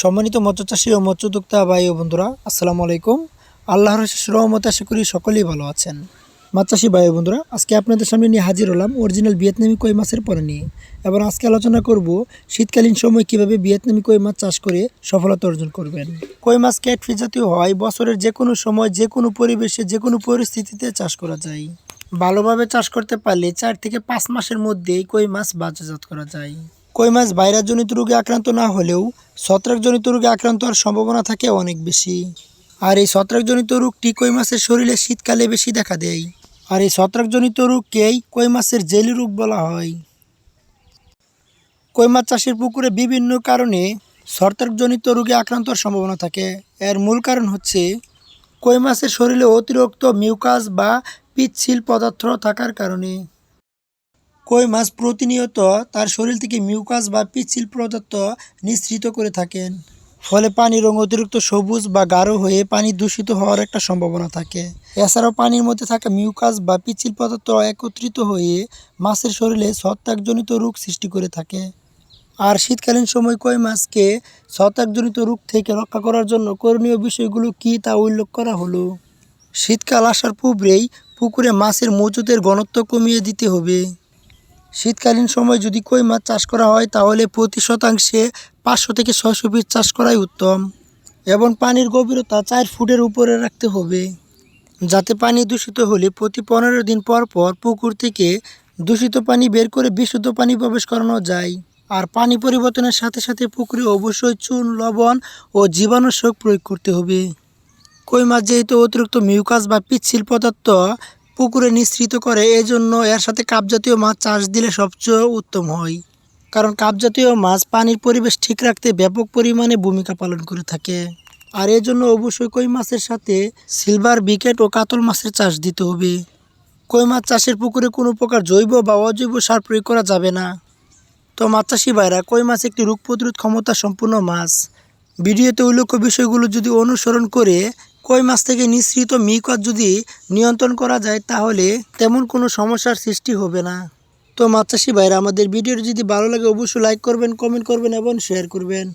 সম্মানিত মৎস্য চাষী ও মৎস্যোদ্যোক্তা ভাই ও বন্ধুরা, আসসালামু আলাইকুম। আল্লাহর শেষ রহমত আশা করি সকলেই ভালো আছেন। মাছ চাষী ভাই বন্ধুরা, আজকে আপনাদের সামনে নিয়ে হাজির হলাম অরিজিনাল ভিয়েতনামি কই মাছের পরে নিয়ে। এবার আজকে আলোচনা করব শীতকালীন সময় কীভাবে ভিয়েতনামি কই মাছ চাষ করে সফলতা অর্জন করবেন। কই মাছ ক্যাটফিস জাতীয় হয়, বছরের যে কোনো সময় যে কোনো পরিবেশে যে কোনো পরিস্থিতিতে চাষ করা যায়। ভালোভাবে চাষ করতে পারলে চার থেকে পাঁচ মাসের মধ্যেই কই মাছ বাজারজাত করা যায়। কই মাছ ভাইরাসজনিত রোগে আক্রান্ত না হলেও ছত্রাকজনিত রোগে আক্রান্ত হওয়ার সম্ভাবনা থাকে অনেক বেশি। আর এই ছত্রাকজনিত রোগটি কই মাছের শরীরে শীতকালে বেশি দেখা দেয়? আর এই ছত্রাকজনিত রোগকেই কই মাছের জেলি রোগ বলা হয়? কই মাছ চাষের পুকুরে বিভিন্ন কারণে ছত্রাকজনিত রোগে আক্রান্ত হওয়ার সম্ভাবনা থাকে। এর মূল কারণ হচ্ছে কই মাছের শরীরে অতিরিক্ত মিউকাস বা পিচ্ছিল পদার্থ থাকার কারণে। কই মাছ প্রতিনিয়ত তার শরীর থেকে মিউকাস বা পিচ্ছিল পদার্থ নিঃসৃত করে থাকেন। ফলে পানির রং অতিরিক্ত সবুজ বা গাঢ় হয়ে পানি দূষিত হওয়ার একটা সম্ভাবনা থাকে। এছাড়াও পানির মধ্যে থাকা মিউকাস বা পিচ্ছিল পদার্থ একত্রিত হয়ে মাছের শরীরে ছত্রাকজনিত রোগ সৃষ্টি করে থাকে। আর শীতকালীন সময় কই মাছকে ছত্রাকজনিত রোগ থেকে রক্ষা করার জন্য করণীয় বিষয়গুলো কী তা উল্লেখ করা হলো। শীতকাল আসার পূর্বেই পুকুরে মাছের মজুদের ঘনত্ব কমিয়ে দিতে হবে। শীতকালীন সময় যদি কই মাছ চাষ করা হয়, তাহলে প্রতি শতাংশে পাঁচশো থেকে ছয়শো পিস চাষ করাই উত্তম। এবং পানির গভীরতা চার ফুটের উপরে রাখতে হবে। যাতে পানি দূষিত হলে প্রতি পনেরো দিন পর পর পুকুর থেকে দূষিত পানি বের করে বিশুদ্ধ পানি প্রবেশ করানো যায়। আর পানি পরিবর্তনের সাথে সাথে পুকুরে অবশ্যই চুন, লবণ ও জীবাণুশোক প্রয়োগ করতে হবে। কই মাছ যেহেতু অতিরিক্ত মিউকাস বা পিচ্ছিল পদার্থ পুকুরে নিঃসৃত করে এই জন্য এর সাথে কাপ জাতীয় মাছ চাষ দিলে সবচেয়ে উত্তম হয়। কারণ কাপ জাতীয় মাছ পানির পরিবেশ ঠিক রাখতে ব্যাপক পরিমাণে ভূমিকা পালন করে থাকে। আর এর জন্য অবশ্যই কই মাছের সাথে সিলভার বিকেট ও কাতল মাছের চাষ দিতে হবে। কই মাছ চাষের পুকুরে কোনো প্রকার জৈব বা অজৈব সার প্রয়োগ করা যাবে না। তো মাছ চাষি ভাইরা, কই মাছ একটি রোগ প্রতিরোধ ক্ষমতা সম্পূর্ণ মাছ? ভিডিওতে উল্লেখ্য বিষয়গুলো যদি অনুসরণ করে কই মাছ থেকে নিঃসৃত মিকট যদি নিয়ন্ত্রণ করা যায় তাহলে তেমন কোনো সমস্যার সৃষ্টি হবে না। তো মাছ চাষি ভাইরা, আমাদের ভিডিওটি যদি ভালো লাগে অবশ্যই লাইক করবেন কমেন্ট করবেন এবং শেয়ার করবেন।